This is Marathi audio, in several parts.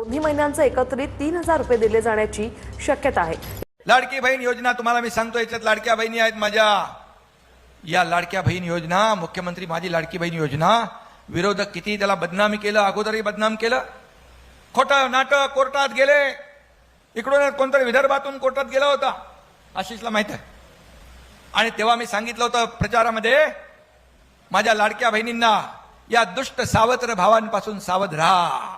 दोन्ही महिन्यांचं एकत्रित तीन हजार रुपये दिले जाण्याची शक्यता आहे. लाडकी बहीण योजना तुम्हाला मी सांगतो याच्यात लाडक्या बहिणी आहेत माझ्या. या लाडक्या बहीण योजना मुख्यमंत्री माझी लाडकी बहीण योजना विरोधक किती त्याला बदनामी केलं अगोदरही बदनाम केलं. खोटं नाटक कोर्टात गेले. इकडून कोणतरी विदर्भातून कोर्टात गेला होता. आशिषला माहीत आहे. आणि तेव्हा मी सांगितलं होतं प्रचारामध्ये माझ्या लाडक्या बहिणींना या दुष्ट सावत्र भावांपासून सावध राहा.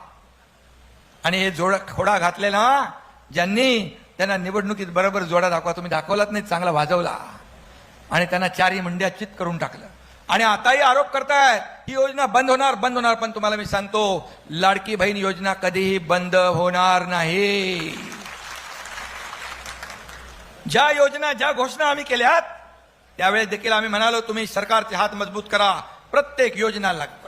आणि हे जोड खोडा घातलेला ज्यांनी त्यांना निवडणुकीत बरोबर जोडा दाखवा तुम्ही दाखवलाच नाही चांगला वाजवला. आणि त्यांना चारही मंड्या चित करून टाकलं. आणि आताही आरोप करतायत ही योजना बंद होणार बंद होणार पण तुम्हाला मी सांगतो लाडकी बहीण योजना कधीही बंद होणार नाही. ज्या योजना ज्या घोषणा आम्ही केल्यात त्यावेळेस देखील आम्ही म्हणालो तुम्ही सरकारचे हात मजबूत करा प्रत्येक योजना लागते.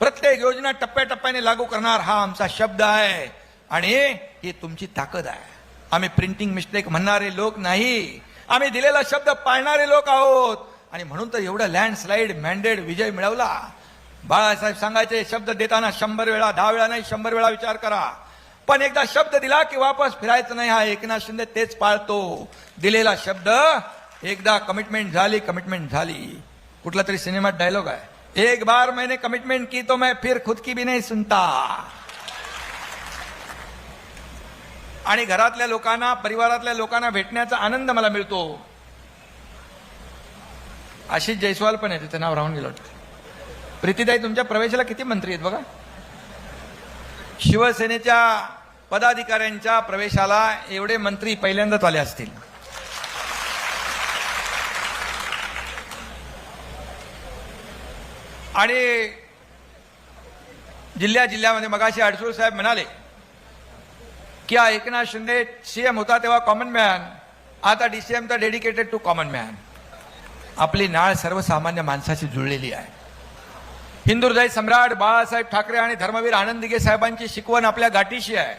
प्रत्येक योजना टप्प्याटप्प्याने लागू करणार हा आमचा शब्द आहे. आणि ही तुमची ताकद आहे. आम्ही प्रिंटिंग मिस्टेक म्हणणारे लोक नाही. आम्ही दिलेला शब्द पाळणारे लोक आहोत. आणि म्हणून तर एवढं लँडस्लाईड मॅन्डेड विजय मिळवला. बाळासाहेब सांगायचे शब्द देताना शंभर वेळा दहा वेळा नाही शंभर वेळा विचार करा. पण एकदा शब्द दिला की वापस फिरायचं नाही. हा एकनाथ शिंदे तेच पाळतो. दिलेला शब्द एकदा कमिटमेंट झाली कमिटमेंट झाली. कुठला तरी सिनेमात डायलॉग आहे. एक बार मैंने कमिटमेंट की तो मैं फिर खुद की भी नहीं सुनता। आणि घरातल्या लोकांना परिवारातल्या लोकांना भेटण्याचा आनंद मला मिळतो. आशिष जयस्वाल पण आहे तिचं नाव राहून गेलं प्रीतीदाई प्रीतीताई तुमच्या प्रवेशाला किती मंत्री आहेत बघा? शिवसेनेच्या पदाधिकाऱ्यांच्या प्रवेशाला एवढे मंत्री पहिल्यांदाच आले असतील. आणि जिल्ह्या जिल्ह्यामध्ये मगाशी अडसूळ साहेब म्हणाले की हा एकनाथ शिंदे सीएम होता तेव्हा कॉमन मॅन आता डीसीएम तर डेडिकेटेड टू कॉमन मॅन आपली नाळ सर्वसामान्य माणसाशी जुळलेली आहे. हिंदुहृदय सम्राट बाळासाहेब ठाकरे आणि धर्मवीर आनंद साहेबांची शिकवण आपल्या गाठीशी आहे.